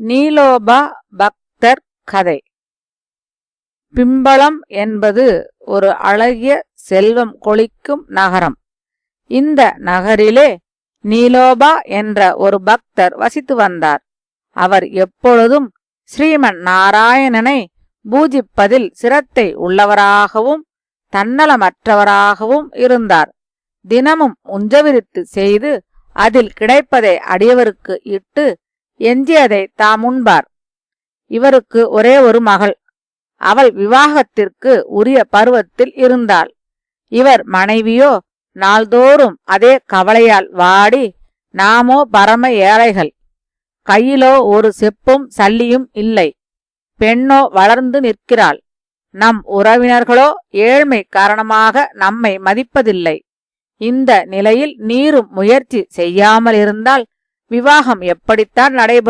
நீலோபா பக்தர் கதை. பிம்பளம் என்பது ஒரு அழகிய செல்வம் கொளிக்கும் நகரம். இந்த நகரிலே நீலோபா என்ற ஒரு பக்தர் வசித்து வந்தார். அவர் எப்பொழுதும் ஸ்ரீமன் நாராயணனை பூஜிப்பதில் சிரத்தை உள்ளவராகவும் தன்னலமற்றவராகவும் இருந்தார். தினமும் உஞ்சவிரித்து செய்து அதில் கிடைப்பதை அடியவருக்கு இட்டு எஞ்சியதை தாம் உண்பார். இவருக்கு ஒரே ஒரு மகள். அவள் விவாகத்திற்கு உரிய பருவத்தில் இருந்தாள். இவர் மனைவியோ நாள்தோறும் அதே கவலையால் வாடி நாமோ பரம ஏழைகள். கையிலோ ஒரு செப்பும் சல்லியும் இல்லை. பெண்ணோ வளர்ந்து நிற்கிறாள். நம் உறவினர்களோ ஏழ்மை காரணமாக நம்மை மதிப்பதில்லை. இந்த நிலையில் நீரும் முயற்சி செய்யாமல் இருந்தால் விவாகம் எப்படித்தான் நடைபெறும்?